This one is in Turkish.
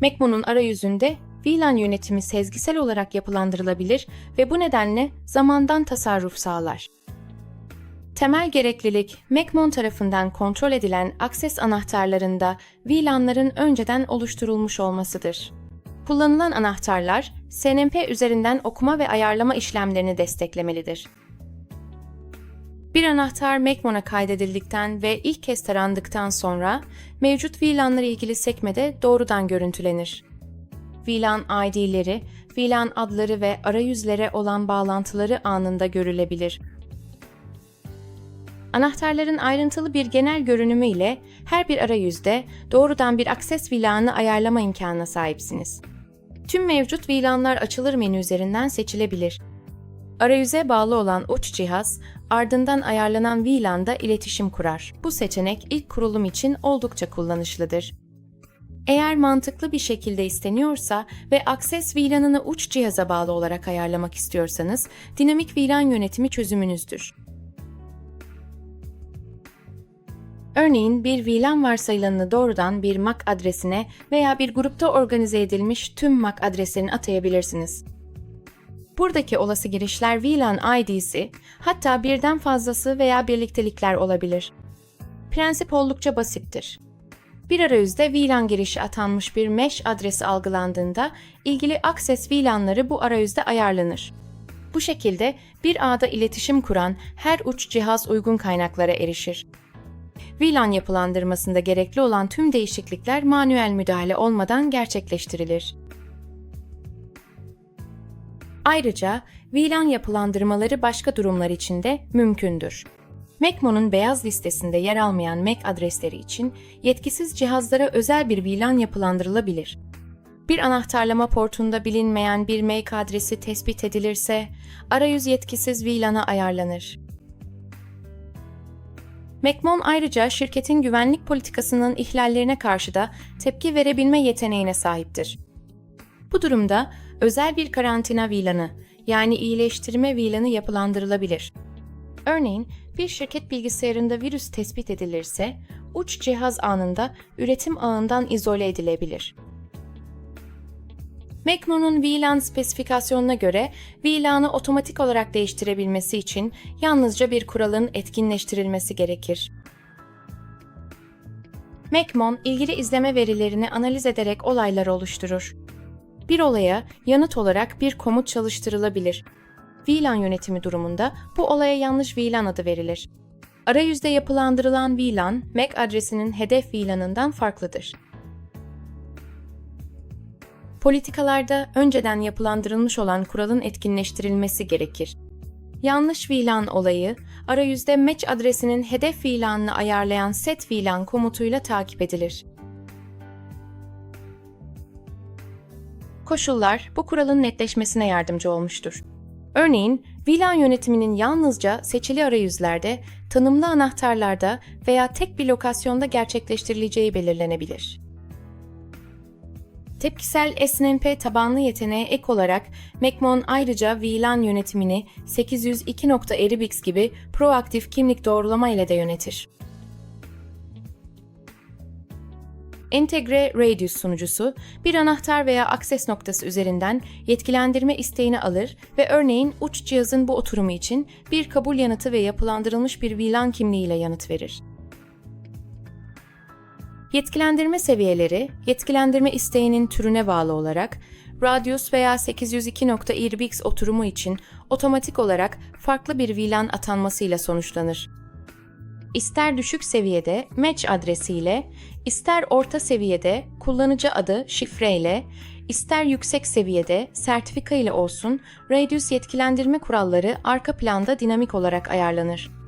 Mekmon'un arayüzünde VLAN yönetimi sezgisel olarak yapılandırılabilir ve bu nedenle zamandan tasarruf sağlar. Temel gereklilik, Mekmon tarafından kontrol edilen akses anahtarlarında VLAN'ların önceden oluşturulmuş olmasıdır. Kullanılan anahtarlar, SNMP üzerinden okuma ve ayarlama işlemlerini desteklemelidir. Bir anahtar Mekmon'a kaydedildikten ve ilk kez tarandıktan sonra mevcut VLAN'lara ilgili sekmede doğrudan görüntülenir. VLAN ID'leri, VLAN adları ve arayüzlere olan bağlantıları anında görülebilir. Anahtarların ayrıntılı bir genel görünümü ile her bir arayüzde doğrudan bir akses VLAN'ı ayarlama imkanına sahipsiniz. Tüm mevcut VLAN'lar açılır menü üzerinden seçilebilir. Arayüze bağlı olan uç cihaz, ardından ayarlanan VLAN'da iletişim kurar. Bu seçenek ilk kurulum için oldukça kullanışlıdır. Eğer mantıklı bir şekilde isteniyorsa ve akses VLAN'ını uç cihaza bağlı olarak ayarlamak istiyorsanız, dinamik VLAN yönetimi çözümünüzdür. Örneğin bir VLAN varsayılanını doğrudan bir MAC adresine veya bir grupta organize edilmiş tüm MAC adreslerine atayabilirsiniz. Buradaki olası girişler VLAN ID'si, hatta birden fazlası veya birliktelikler olabilir. Prensip oldukça basittir. Bir arayüzde VLAN girişi atanmış bir mesh adresi algılandığında ilgili Access VLAN'ları bu arayüzde ayarlanır. Bu şekilde bir ağda iletişim kuran her uç cihaz uygun kaynaklara erişir. VLAN yapılandırmasında gerekli olan tüm değişiklikler manuel müdahale olmadan gerçekleştirilir. Ayrıca VLAN yapılandırmaları başka durumlar için de mümkündür. Mekmon'un beyaz listesinde yer almayan MAC adresleri için yetkisiz cihazlara özel bir VLAN yapılandırılabilir. Bir anahtarlama portunda bilinmeyen bir MAC adresi tespit edilirse, arayüz yetkisiz VLAN'a ayarlanır. Mekmon ayrıca şirketin güvenlik politikasının ihlallerine karşı da tepki verebilme yeteneğine sahiptir. Bu durumda özel bir karantina VLAN'ı yani iyileştirme VLAN'ı yapılandırılabilir. Örneğin bir şirket bilgisayarında virüs tespit edilirse uç cihaz anında üretim ağından izole edilebilir. Mekmon'un VLAN spesifikasyonuna göre VLAN'ı otomatik olarak değiştirebilmesi için yalnızca bir kuralın etkinleştirilmesi gerekir. Mekmon, ilgili izleme verilerini analiz ederek olayları oluşturur. Bir olaya yanıt olarak bir komut çalıştırılabilir. VLAN yönetimi durumunda bu olaya yanlış VLAN adı verilir. Arayüzde yapılandırılan VLAN, MAC adresinin hedef VLAN'ından farklıdır. Politikalarda önceden yapılandırılmış olan kuralın etkinleştirilmesi gerekir. Yanlış VLAN olayı, arayüzde match adresinin hedef VLAN'ını ayarlayan set VLAN komutuyla takip edilir. Koşullar bu kuralın netleşmesine yardımcı olmuştur. Örneğin, VLAN yönetiminin yalnızca seçili arayüzlerde, tanımlı anahtarlarda veya tek bir lokasyonda gerçekleştirileceği belirlenebilir. Tepkisel SNMP tabanlı yeteneğe ek olarak Mekmon ayrıca VLAN yönetimini 802.Eribix gibi proaktif kimlik doğrulama ile de yönetir. Entegre Radius sunucusu bir anahtar veya akses noktası üzerinden yetkilendirme isteğini alır ve örneğin uç cihazın bu oturumu için bir kabul yanıtı ve yapılandırılmış bir VLAN kimliğiyle yanıt verir. Yetkilendirme seviyeleri, yetkilendirme isteğinin türüne bağlı olarak Radius veya 802.Irbix oturumu için otomatik olarak farklı bir VLAN atanmasıyla sonuçlanır. İster düşük seviyede match adresiyle, ister orta seviyede kullanıcı adı şifreyle, ister yüksek seviyede sertifika ile olsun Radius yetkilendirme kuralları arka planda dinamik olarak ayarlanır.